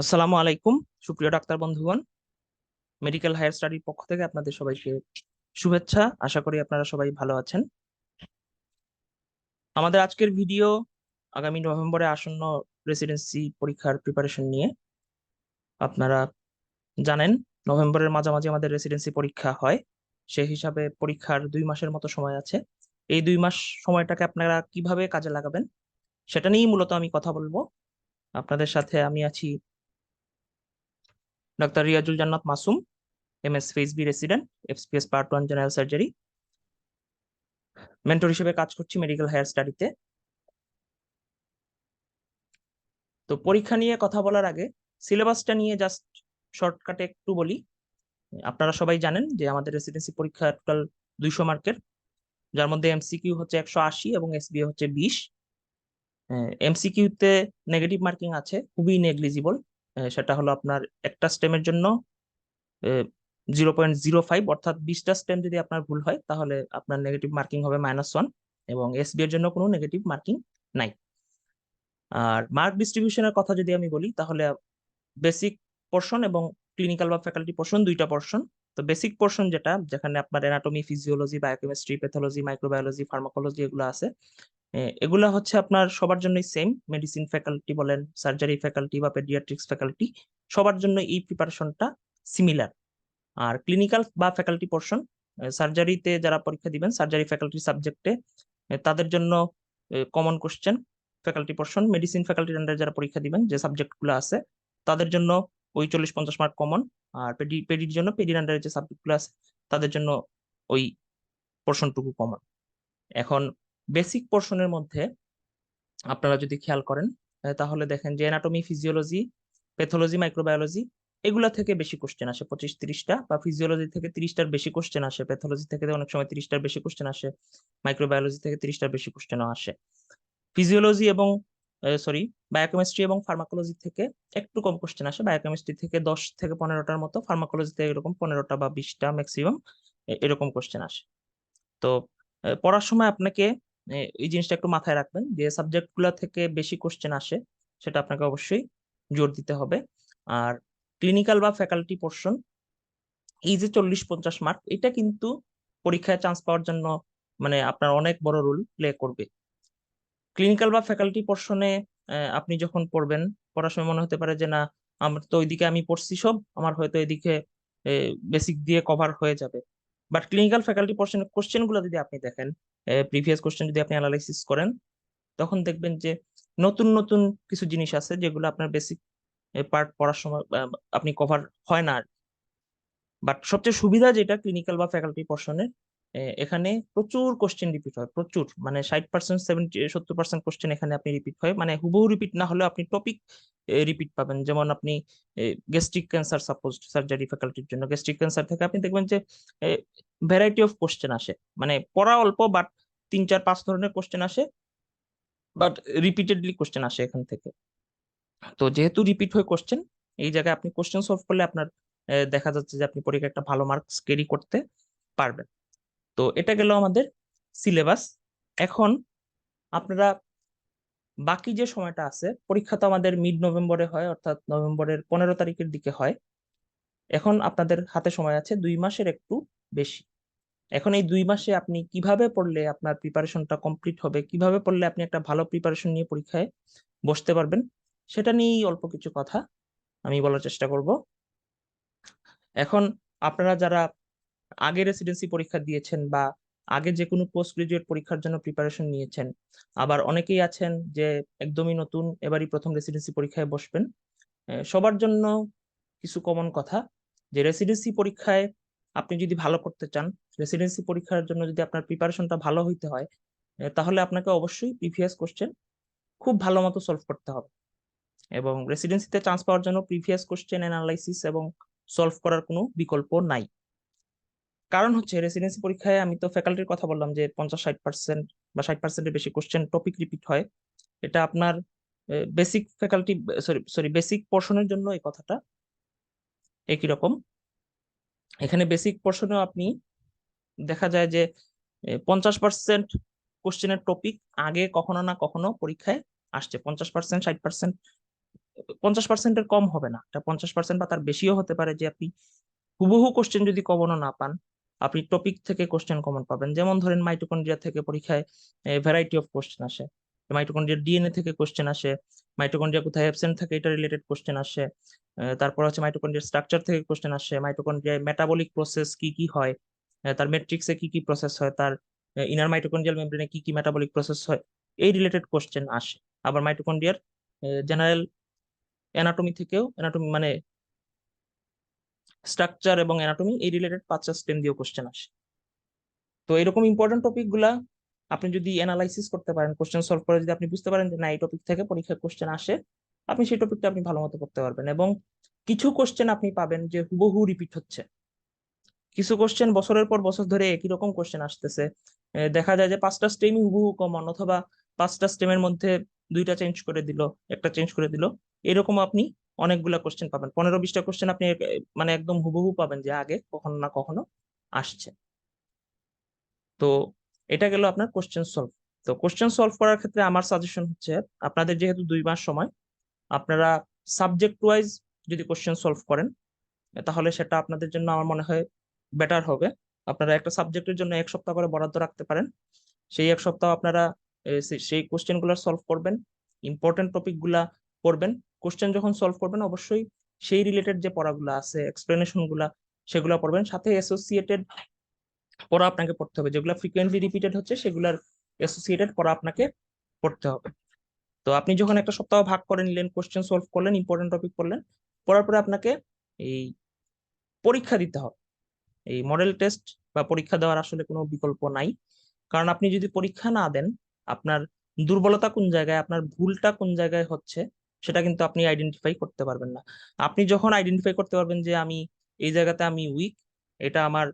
আসসালামু আলাইকুম, সুপ্রিয় ডাক্তার বন্ধুগণ। মেডিকেল হায়ার স্টাডির পক্ষ থেকে আপনাদের সবাইকে শুভেচ্ছা। আশা করি আপনারা সবাই ভালো আছেন। আমাদের আজকের ভিডিও আগামী নভেম্বরে আসন্ন রেসিডেন্সি পরীক্ষার প্রিপারেশন নিয়ে আপনারা জানেন, নভেম্বরের মাঝামাঝি আমাদের রেসিডেন্সি পরীক্ষা হয়। সেই হিসাবে পরীক্ষার দুই মাসের মতো সময় আছে। এই দুই মাস সময়টাকে আপনারা কীভাবে কাজে লাগাবেন, সেটা নিয়েই মূলত আমি কথা বলব। আপনাদের সাথে আমি আছি doctor Riazul Jannat Masum M S ফেসবি resident FCPS part one general surgery mentor হিসেবে কাজ করছি মেডিকেল হায়ার স্টাডিতে তো। পরীক্ষা নিয়ে কথা বলার আগে সিলেবাসটা নিয়ে জাস্ট শর্টকাটে একটু বলি। আপনারা সবাই জানেন যে আমাদের রেসিডেন্সি পরীক্ষা টোটাল দুইশো মার্কের যার মধ্যে এমসিকিউ হচ্ছে একশো আশি এবং এসবিএ হচ্ছে বিশ। এমসিকিউতে নেগেটিভ মার্কিং আছে, খুবই নেগলিজিবল সেটা হলো আপনার একটা স্টেমের জন্য জিরো পয়েন্ট জিরো ফাইভ অর্থাৎ বিশটা স্টেম যদি আপনার ভুল হয়, তাহলে আপনার নেগেটিভ মার্কিং হবে মাইনাস ওয়ান এবং এসবি এর জন্য কোনো নেগেটিভ মার্কিং নাই। আর মার্ক ডিস্ট্রিবিউশনের কথা যদি আমি বলি, তাহলে বেসিক পোর্শন এবং ক্লিনিক্যাল বা ফ্যাকাল্টি পোর্শন দুইটা পোর্শন তো বেসিক পোর্শন যেটা, যেখানে আপনার anatomy physiology biochemistry pathology microbiology pharmacology এগুলো আছে এগুলা হচ্ছে আপনার সবার জন্যই সেম মেডিসিন ফ্যাকাল্টি বলেন সার্জারি ফ্যাকাল্টি বা পেডিয়াট্রিক্স ফ্যাকাল্টি সবার জন্য এই প্রিপারেশনটা সিমিলার আর ক্লিনিক্যাল বা ফ্যাকাল্টি পোর্শন সার্জারিতে যারা পরীক্ষা দিবেন সার্জারি ফ্যাকাল্টি সাবজেক্টে তাদের জন্য common question faculty portion medicine ফ্যাকাল্টির আন্ডারে যারা পরীক্ষা দিবেন, যে সাবজেক্টগুলো আছে, তাদের জন্য ওই চল্লিশ পঞ্চাশ মার্ক কমন আর পেডি পেডির জন্য পেডির আন্ডারে যে সাবজেক্টগুলো আছে, তাদের জন্য ওই পোর্শনটুকু কমন এখন বেসিক পোর্শনের মধ্যে আপনারা যদি খেয়াল করেন তাহলে দেখেন যে অ্যানাটমি ফিজিওলজি প্যাথোলজি মাইক্রোবায়োলজি এগুলা থেকে বেশি কোশ্চেন আসে। পঁচিশ তিরিশটা বা ফিজিওলজি থেকে তিরিশটার বেশি কোশ্চেন আসে প্যাথোলজি থেকে অনেক সময় তিরিশটার বেশি কোশ্চেন আসে মাইক্রোবায়োলজি থেকে তিরিশটার বেশি কোশ্চেনও আসে। ফিজিওলজি এবং সরি বায়োকেমিস্ট্রি এবং ফার্মাকোলজি থেকে একটু কম কোশ্চেন আসে। বায়োকেমিস্ট্রি থেকে দশ থেকে পনেরোটার মতো ফার্মাকোলজি থেকে এরকম পনেরোটা বা বিশটা ম্যাক্সিমাম এরকম কোশ্চেন আসে। তো পড়ার সময় আপনাকে এই জিনিসটা একটু মাথায় রাখবেন যে সাবজেক্টগুলা থেকে বেশি কোশ্চেন আসে, সেটা আপনাকে অবশ্যই জোর দিতে হবে। আর ক্লিনিক্যাল বা ফ্যাকাল্টি পোর্শন এই যে চল্লিশ পঞ্চাশ মার্ক এটা কিন্তু পরীক্ষায় চান্স পাওয়ার জন্য মানে আপনার অনেক বড় রোল প্লে করবে। ক্লিনিক্যাল বা ফ্যাকাল্টি পোর্শনে আপনি যখন পড়বেন, পড়ার সময় মনে হতে পারে যে না, আমার তো ওইদিকে আমি পড়ছি সব, আমার হয়তো এদিকে বেসিক দিয়ে কভার হয়ে যাবে। বাট ক্লিনিক্যাল ফ্যাকাল্টি পোর্শনের কোশ্চেনগুলো যদি আপনি দেখেন প্রিভিয়াস কোশ্চেন যদি আপনি অ্যানালাইসিস করেন, তখন দেখবেন যে নতুন নতুন কিছু জিনিস আছে যেগুলো আপনার বেসিক পার্ট পড়ার সময় আপনি কভার হয় না বাট সবচেয়ে সুবিধা যেটা ক্লিনিক্যাল বা ফ্যাকাল্টি পোর্শনের এখানে প্রচুর কোশ্চেন রিপিট হয়, প্রচুর। মানে ষাট পার্সেন্ট সেভেন্টি সত্তর পার্সেন্ট কোশ্চেন এখানে আপনি রিপিট হয়। মানে হুবহু রিপিট না হলেও আপনি টপিক রিপিট পাবেন। যেমন আপনি গ্যাস্ট্রিক ক্যান্সার সাপোজ সার্জারি ফ্যাকাল্টির জন্য। গ্যাস্ট্রিক ক্যান্সার থেকে আপনি দেখবেন যে ভ্যারাইটি অফ কোশ্চেন আসে। মানে পড়া অল্প বাট তিন, চার, পাঁচ ধরনের কোশ্চেন আসে বাট রিপিটেডলি কোশ্চেন আসে এখান থেকে। তো যেহেতু রিপিট হয়ে কোশ্চেন এই জায়গায় আপনি কোশ্চেন সলভ করলে আপনার দেখা যাচ্ছে যে আপনি পরীক্ষা একটা ভালো মার্কস ক্যারি করতে পারবেন। তো এটা গেল আমাদের সিলেবাস এখন আপনারা বাকি যে সময়টা আছে, পরীক্ষা তো আমাদের মিড নভেম্বরে হয়, অর্থাৎ নভেম্বরের পনেরো তারিখের দিকে হয়। এখন আপনাদের হাতে সময় আছে দুই মাসের একটু বেশি। এখন এই দুই মাসে আপনি কীভাবে পড়লে আপনার প্রিপারেশনটা কমপ্লিট হবে, কীভাবে পড়লে আপনি একটা ভালো প্রিপারেশন নিয়ে পরীক্ষায় বসতে পারবেন, সেটা নিয়েই অল্প কিছু কথা আমি বলার চেষ্টা করব। এখন আপনারা যারা আগে রেসিডেন্সি পরীক্ষা দিয়েছেন বা আগে যে কোনো পোস্ট গ্রাজুয়েট পরীক্ষার জন্য প্রিপারেশন নিয়েছেন। আবার অনেকেই আছেন যে একদমই নতুন, এবারই প্রথম রেসিডেন্সি পরীক্ষায় বসবেন। সবার জন্য কিছু কমন কথা, যে রেসিডেন্সি পরীক্ষায় আপনি যদি ভালো করতে চান রেসিডেন্সি পরীক্ষার জন্য যদি আপনার প্রিপারেশনটা ভালো হইতে হয় তাহলে আপনাকে অবশ্যই প্রিভিয়াস কোশ্চেন খুব ভালো মতো সলভ করতে হবে। এবং রেসিডেন্সিতে চান্স পাওয়ার জন্য প্রিভিয়াস কোশ্চেন অ্যানালাইসিস এবং সলভ করার কোনো বিকল্প নাই। কারণ হচ্ছে রেসিডেন্সি পরীক্ষায় আমি তো ফ্যাকাল্টির কথা বললাম যে পঞ্চাশ, ষাট পার্সেন্ট বা ষাট পার্সেন্টের বেশি কোশ্চেন টপিক রিপিট হয়। এটা আপনার basic faculty sorry sorry basic পোর্শনের জন্য এই কথাটা একই রকম। এখানে বেসিক পোর্শনেও আপনি দেখা যায় যে পঞ্চাশ পার্সেন্ট কোশ্চেনের টপিক আগে কখনো না কখনো পরীক্ষায় আসছে। পঞ্চাশ পার্সেন্ট ষাট পার্সেন্ট পঞ্চাশ পার্সেন্টের কম হবে না। এটা পঞ্চাশ পার্সেন্ট বা তার বেশিও হতে পারে যে আপনি হুবহু কোশ্চেন যদি কমনও না পান আপনি টপিক থেকে কোশ্চেন কমন পাবেন। যেমন ধরেন মাইটোকন্ড্রিয়া থেকে পরীক্ষায় ভ্যারাইটি অফ কোশ্চেন আসে। মাইটোকন্ড্রিয়ার ডিএনএ থেকে কোশ্চেন আসে মাইটোকন্ড্রিয়া কোথায় অ্যাবসেন্ট থাকে এটা রিলেটেড কোশ্চেন আসে তারপর হচ্ছে মাইটোকন্ড্রিয়ার স্ট্রাকচার থেকে কোশ্চেন আসে মাইটোকন্ড্রিয়ায় মেটাবলিক প্রসেস কি কি হয় তার ম্যাট্রিক্সে কি কি প্রসেস হয়, তার ইনার মাইটোকন্ড্রিয়াল মেমব্রেনে কি কি মেটাবলিক প্রসেস হয়, এই রিলেটেড কোশ্চেন আসে। আবার মাইটোকন্ড্রিয়ার জেনারেল অ্যানাটমি থেকেও অ্যানাটমি মানে স্ট্রাকচার এবং অ্যানাটমি এই রিলেটেড পাঁচটা স্টেম দিয়েও কোশ্চেন আসে। তো এরকম ইম্পর্টেন্ট টপিকগুলা আপনি যদি অ্যানালাইসিস করতে পারেন কোশ্চেন সলভ করে যদি আপনি বুঝতে পারেন যে না, এই টপিক থেকে পরীক্ষায় কোশ্চেন আসে, আপনি সেই টপিকটা আপনি ভালো মতো করতে পারবেন এবং কিছু কোশ্চেন আপনি পাবেন যে হুবহু রিপিট হচ্ছে। কিছু কোশ্চেন বছরের পর বছর ধরে একই রকম কোশ্চেন আসতেছে। দেখা যায় যে পাঁচটা স্টেমই হুবহু কমন অথবা পাঁচটা স্টেমের মধ্যে দুইটা চেঞ্জ করে দিল, একটা চেঞ্জ করে দিল। এরকম আপনি অনেকগুলা কোশ্চেন পাবেন। পনেরো বিশটা কোশ্চেন আপনি মানে একদম হুবহু পাবেন যে আগে কখনো না কখনো আসছে। তো এটা গেল আপনার কোশ্চেন সলভ তো কোশ্চেন সলভ করার ক্ষেত্রে আমার সাজেশন হচ্ছে, আপনাদের যেহেতু দুই মাস সময়, আপনারা সাবজেক্ট ওয়াইজ যদি কোশ্চেন সলভ করেন, তাহলে সেটা আপনাদের জন্য আমার মনে হয় বেটার হবে। আপনারা একটা সাবজেক্টের জন্য এক সপ্তাহ করে বরাদ্দ রাখতে পারেন। সেই এক সপ্তাহ আপনারা সেই কোশ্চেনগুলা সলভ করবেন ইম্পর্টেন্ট টপিকগুলা পড়বেন। কোশ্চেন যখন সলভ করবেন, অবশ্যই সেই রিলেটেড যে পড়াগুলো আছে এক্সপ্লেনেশনগুলা, সেগুলা পড়বেন। সাথে অ্যাসোসিয়েটেড পড়া আপনাকে পড়তে হবে। যেগুলো ফ্রিকোয়েন্টলি রিপিটেড হচ্ছে, সেগুলার অ্যাসোসিয়েটেড পড়া আপনাকে পড়তে হবে। তো আপনি যখন একটা সপ্তাহ ভাগ করে নিলেন কোশ্চেন সলভ করলেন ইম্পর্টেন্ট টপিক করলেন পড়ার পরে আপনাকে এই পরীক্ষা দিতে হবে। এই মডেল টেস্ট বা পরীক্ষা দেওয়ার আসলে কোনো বিকল্প নাই। কারণ আপনি যদি পরীক্ষা না দেন, আপনার দুর্বলতা কোন জায়গায়, আপনার ভুলটা কোন জায়গায় হচ্ছে সেটা কিন্তু আপনি আইডেন্টিফাই করতে পারবেন না। আপনি যখন আইডেন্টিফাই করতে পারবেন যে আমি এই জায়গাতে আমি উইক এটা আমার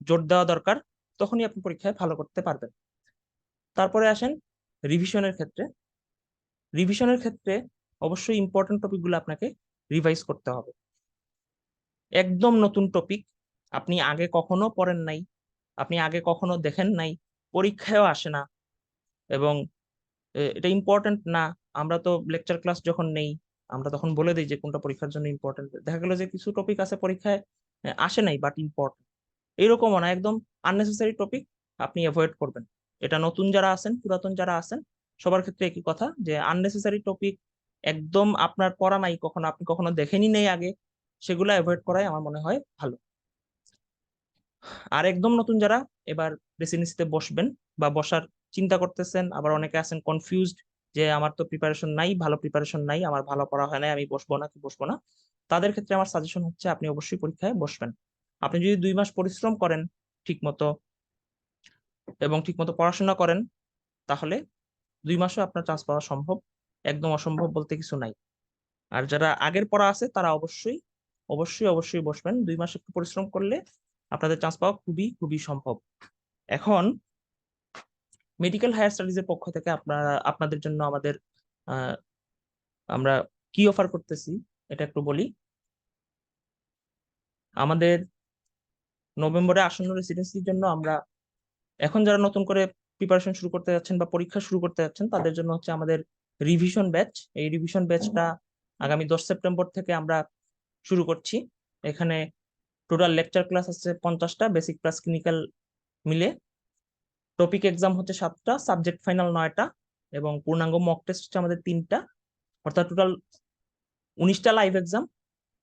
জোর দেওয়া দরকার, তখনই আপনি পরীক্ষায় ভালো করতে পারবেন। তারপরে আসেন রিভিশনের ক্ষেত্রে। রিভিশনের ক্ষেত্রে অবশ্যই ইম্পর্টেন্ট টপিকগুলো আপনাকে রিভাইজ করতে হবে। একদম নতুন টপিক আপনি আগে কখনো পড়েন নাই, আপনি আগে কখনো দেখেন নাই, পরীক্ষায়ও আসে না এবং এটা ইম্পর্টেন্ট না। আমরা তো লেকচার ক্লাস যখন নেই, আমরা তখন বলে দিই যে কোনটা পরীক্ষার জন্য ইম্পর্টেন্ট দেখা গেল যে কিছু টপিক আছে পরীক্ষায় আসে নাই বাট ইম্পর্টেন্ট এইরকমও না, একদম আননেসেসারি টপিক আপনি অ্যাভয়েড করবেন। এটা নতুন যারা আছেন, পুরাতন যারা আছেন, সবার ক্ষেত্রে একই কথা যে আননেসেসারি টপিক একদম আপনার পড়া নাই, কখনো আপনি কখনো দেখেনি নেই আগে, সেগুলো অ্যাভয়েড করাই আমার মনে হয় ভালো। আর একদম নতুন যারা এবার প্রেসিডেন্সিতে বসবেন বা বসার চিন্তা করতেছেন, আবার অনেকে আছেন কনফিউজড যে আমার তো প্রিপারেশন নাই, ভালো প্রিপারেশন নাই, আমার ভালো পড়া হয় নাই, আমি বসবো না কি বসবো না। তাদের ক্ষেত্রে আমার সাজেশন হচ্ছে আপনি অবশ্যই পরীক্ষায় বসবেন। আপনি যদি দুই মাস পরিশ্রম করেন ঠিক মতো এবং ঠিক মতো পড়াশোনা করেন, তাহলে দুই মাসে আপনার চান্স পাওয়া সম্ভব। একদম অসম্ভব বলতে কিছু নাই। আর যারা আগের পড়া আছে, তারা অবশ্যই অবশ্যই অবশ্যই বসবেন। দুই মাস একটু পরিশ্রম করলে আপনাদের চান্স পাওয়া খুবই খুবই সম্ভব। এখন মেডিকেল হায়ার স্টাডিজ এর পক্ষ থেকে আপনারা, আপনাদের জন্য আমাদের আমরা কি অফার করতেছি, এটা একটু বলি। আমাদের নভেম্বরে আসন্ন রেসিডেন্সির জন্য আমরা, এখন যারা নতুন করে প্রিপারেশন শুরু করতে যাচ্ছেন বা পরীক্ষা শুরু করতে যাচ্ছেন, তাদের জন্য হচ্ছে আমাদের রিভিশন ব্যাচ এই রিভিশন ব্যাচটা আগামী দশ সেপ্টেম্বর থেকে আমরা শুরু করছি। এখানে টোটাল লেকচার ক্লাস আছে পঞ্চাশটা বেসিক ক্লাস ক্লিনিক্যাল মিলে। টপিক এক্সাম হচ্ছে সাতটা সাবজেক্ট ফাইনাল নয়টা এবং পূর্ণাঙ্গ মক টেস্ট হচ্ছে আমাদের তিনটা। অর্থাৎ টোটাল উনিশটা লাইভ এক্সাম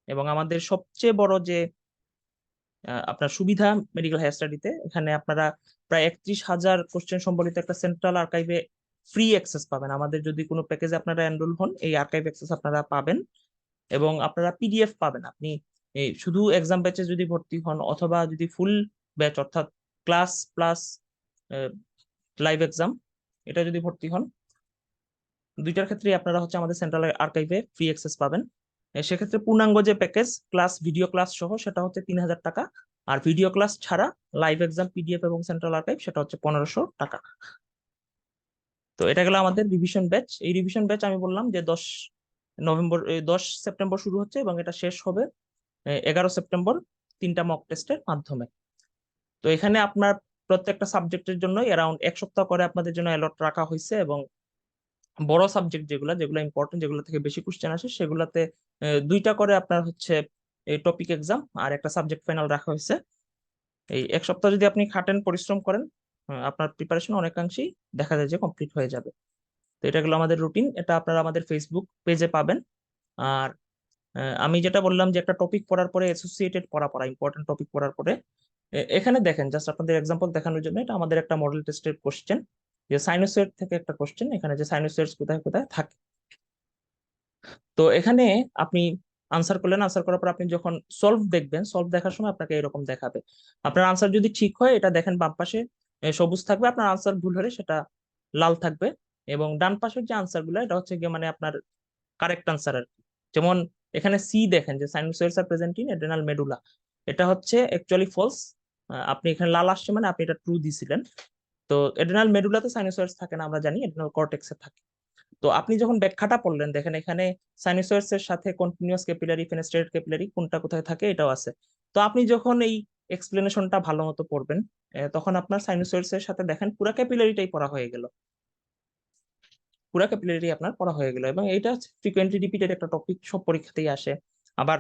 এবং আমাদের সবচেয়ে বড় যে আপনার সুবিধা মেডিকেল হায়ার স্টাডিতে এখানে আপনারা প্রায় একত্রিশ হাজার কোশ্চেন সম্বলিত একটা সেন্ট্রাল আর্কাইভে ফ্রি অ্যাক্সেস পাবেন। আমাদের যদি কোনো প্যাকেজে আপনারা এনরোল হন, এই আর্কাইভ অ্যাক্সেস আপনারা পাবেন এবং আপনারা পিডিএফ পাবেন। আপনি শুধু এক্সাম ব্যাচে যদি ভর্তি হন অথবা যদি ফুল ব্যাচ অর্থাৎ ক্লাস প্লাস লাইভ এক্সাম এটা যদি ভর্তি হন, দুইটার ক্ষেত্রেই আপনারা হচ্ছে আমাদের সেন্ট্রাল আর্কাইভে ফ্রি অ্যাক্সেস পাবেন। সেক্ষেত্রে পূর্ণাঙ্গ যে প্যাকেজ ক্লাস ভিডিও ক্লাস সহ, সেটা হচ্ছে তিন হাজার টাকা। আর ভিডিও ক্লাস ছাড়া লাইভ এক্সাম পিডিএফ এবং সেন্ট্রাল আর্কাইভ সেটা হচ্ছে পনেরোশো টাকা। তো এটা গেল আমাদের রিভিশন ব্যাচ এই রিভিশন ব্যাচ আমি বললাম যে দশ নভেম্বর দশ সেপ্টেম্বর শুরু হচ্ছে এবং এটা শেষ হবে এগারো সেপ্টেম্বর তিনটা মক টেস্টের মাধ্যমে। তো এখানে আপনার প্রত্যেকটা সাবজেক্টের জন্য অ্যারাউন্ড এক সপ্তাহ করে আপনাদের জন্য অ্যালট রাখা হয়েছে এবং বড় সাবজেক্ট যেগুলো যেগুলো ইম্পর্টেন্ট যেগুলো থেকে বেশি কোশ্চেন আসে, সেগুলোতে দুইটা করে আপনার হচ্ছে এই টপিক এক্সাম আর একটা সাবজেক্ট ফাইনাল রাখা হয়েছে এই এক সপ্তাহ যদি আপনি খাটেন, পরিশ্রম করেন আপনার প্রিপারেশন অনেকাংশেই দেখা যায় যে কমপ্লিট হয়ে যাবে। তো এটা গেলো আমাদের রুটিন এটা আপনারা আমাদের ফেসবুক পেজে পাবেন। আর আমি যেটা বললাম যে একটা টপিক পড়ার পরে অ্যাসোসিয়েটেড পড়া পড়া ইম্পর্টেন্ট টপিক পড়ার পরে এখানে দেখেন জাস্ট আপনাদের এক্সাম্পল দেখানোর জন্য এটা আমাদের একটা মডেল টেস্টের কোশ্চেন যে সাইনোসয়েড থেকে একটা কোশ্চেন এখানে যে সাইনোসয়েডস কোথায় কোথায় থাকে। তো এখানে আপনি আনসার করলেন আনসার করার পর আপনি যখন সলভ দেখবেন সলভ দেখার সময় আপনাকে এরকম দেখাবে। আপনার আনসার যদি ঠিক হয়, এটা দেখেন বাম পাশে সবুজ থাকবে, আপনার আনসার ভুল হলে সেটা লাল থাকবে। এবং ডান পাশের যে আনসারগুলো, এটা হচ্ছে গিয়ে মানে আপনার কারেক্ট আনসার আর যেমন এখানে সি দেখেন, যে sinusoids are present in adrenal medulla এটা হচ্ছে অ্যাকচুয়ালি ফলস আপনি এখানে লাল আসছে মানে আপনি এটা ট্রু দিছিলেন। তো এড্রেনাল মেডুলাতে সাইনোসয়েডস থাকে না, আমরা জানি এড্রেনাল কর্টেক্সে থাকে। তো আপনি যখন ব্যাখ্যাটা পড়লেন, দেখেন এখানে সাইনোসয়েডস এর সাথে কন্টিনিউয়াস ক্যাপিলারি ফেনেস্ট্রেটেড ক্যাপিলারি কোনটা কোথায় থাকে এটাও আছে। তো আপনি যখন এই এক্সপ্লেনেশনটা ভালো মতো পড়বেন তখন আপনার সাইনোসয়েডস এর সাথে দেখেন পুরা ক্যাপিলারিটাই পড়া হয়ে গেল। পুরা ক্যাপিলারি আপনার পড়া হয়ে গেল এবং এটা ফ্রিকোয়েন্টলি রিপিটেড একটা টপিক সব পরীক্ষাতেই আসে। আবার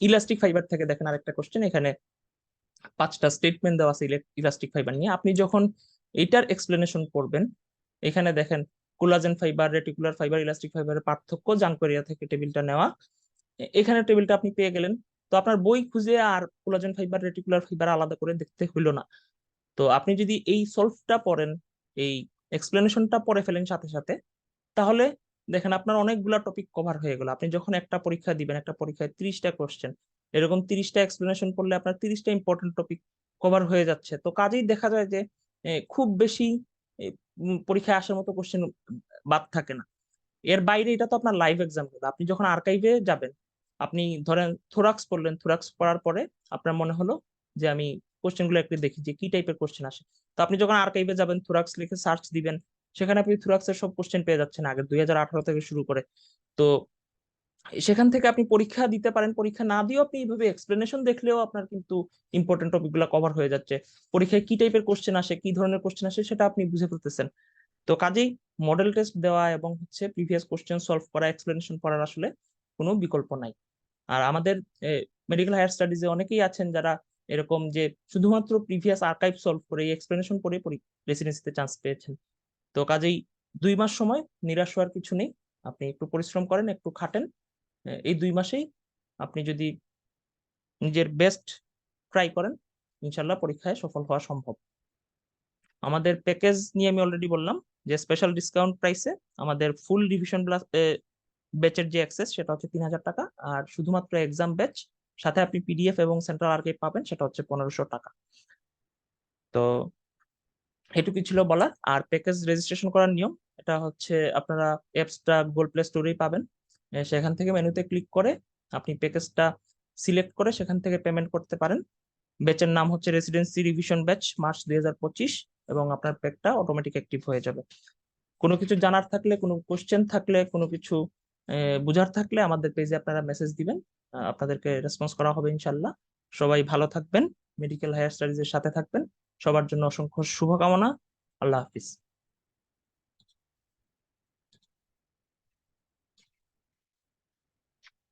ইলাস্টিক ফাইবার থেকে দেখেন আরেকটা কোশ্চেন এখানে পাঁচটা স্টেটমেন্ট দেওয়া আছে ইলাস্টিক ফাইবার নিয়ে। আপনি যখন এটার এক্সপ্লেনেশন করবেন, এখানে দেখেন collagen fibre reticular fibre elastic ফাইবারের পার্থক্য জাঙ্কোরিয়া থেকে টেবিলটা নেওয়া। এখানে টেবিলটা আপনি পেয়ে গেলেন। তো আপনার বই খুঁজে আর কোলাজেন ফাইবার রেটিকুলার ফাইবার আলাদা করে দেখতে হইল না। তো আপনি যদি এই সলভটা পড়েন, এই এক্সপ্লেনেশনটা পড়ে ফেলেন সাথে সাথে, তাহলে দেখেন আপনার অনেকগুলা টপিক কভার হয়ে গেল। আপনি যখন একটা পরীক্ষা দিবেন, একটা পরীক্ষায় ত্রিশটা কোশ্চেন এরকম তিরিশটা এক্সপ্লেনেশন করলে আপনার তিরিশটা ইম্পর্টেন্ট টপিক কভার হয়ে যাচ্ছে। তো কাজেই দেখা যায় যে খুব বেশি পরীক্ষায় আসার মতো কোশ্চেন বাদ থাকে না। এর বাইরে এটা তো আপনার লাইভ এক্সাম আপনি যখন আর্কাইভে যাবেন, আপনি ধরেন থোরাক্স পড়লেন থোরাক্স পড়ার পরে আপনার মনে হলো যে, আমি কোশ্চেনগুলো একটু দেখি যে, কি টাইপের কোশ্চেন আসে। তো আপনি যখন আর্কাইভে যাবেন থোরাক্স লিখে সার্চ দিবেন, সেখানে আপনি থোরাক্সের সব কোশ্চেন পেয়ে যাচ্ছেন আগে দুই থেকে শুরু করে। তো সেখান থেকে আপনি পরীক্ষা দিতে পারেন। পরীক্ষা না দিয়েও আপনি এইভাবে এক্সপ্লেনেশন দেখলেও আপনার কিন্তু ইম্পর্টেন্ট টপিকগুলো কভার হয়ে যাচ্ছে। পরীক্ষায় কি টাইপের কোশ্চেন আসে, কি ধরনের কোশ্চেন আসে, সেটা আপনি বুঝে ফেলতেছেন। তো কাজেই মডেল টেস্ট দেওয়া এবং হচ্ছে প্রিভিয়াস কোশ্চেন সলভ করা এক্সপ্লেনেশন করার আসলে কোনো বিকল্প নাই। আর আমাদের মেডিকেল হায়ার স্টাডিজে অনেকেই আছেন যারা এরকম যে শুধুমাত্র প্রিভিয়াস আর্কাইভ সলভ করে এক্সপ্লেনেশন করে রেসিডেন্সিতে চান্স পেয়েছেন। তো কাজেই দুই মাস সময়, নিরাশ হওয়ার কিছু নেই। আপনি একটু পরিশ্রম করেন, একটু খাটেন এই দুই মাসেই আপনি যদি নিজের বেস্ট ট্রাই করেন ইনশাল্লাহ পরীক্ষায় সফল হওয়া সম্ভব। আমাদের প্যাকেজ নিয়ে আমি অলরেডি বললাম যে স্পেশাল ডিসকাউন্ট প্রাইসে আমাদের ফুল রিভিশন ব্যাচের যে অ্যাক্সেস সেটা হচ্ছে তিন হাজার টাকা আর শুধুমাত্র এক্সাম ব্যাচ সাথে আপনি পিডিএফ এবং সেন্ট্রাল আর্কাইভ পাবেন, সেটা হচ্ছে পনেরোশো টাকা। তো এটুকুই ছিল বলার। আর প্যাকেজ রেজিস্ট্রেশন করার নিয়ম, এটা হচ্ছে আপনারা অ্যাপসটা গুগল প্লে স্টোরেই পাবেন। সেখান থেকে মেনুতে ক্লিক করে আপনি প্যাকেজটা সিলেক্ট করে সেখান থেকে পেমেন্ট করতে পারেন। ব্যাচের নাম হচ্ছে রেসিডেন্সি রিভিশন ব্যাচ মার্চ দুই হাজার পঁচিশ, এবং আপনার প্যাকটা অটোমেটিক অ্যাক্টিভ হয়ে যাবে। কোনো কিছু জানার থাকলে, কোনো কোশ্চেন থাকলে, কোনো কিছু বুঝার থাকলে আমাদের পেজে আপনারা মেসেজ দিবেন। আপনাদেরকে রেসপন্স করা হবে ইনশাল্লাহ সবাই ভালো থাকবেন। মেডিকেল হায়ার স্টাডিজ এর সাথে থাকবেন। সবার জন্য অসংখ্য শুভকামনা। আল্লাহ হাফিজ।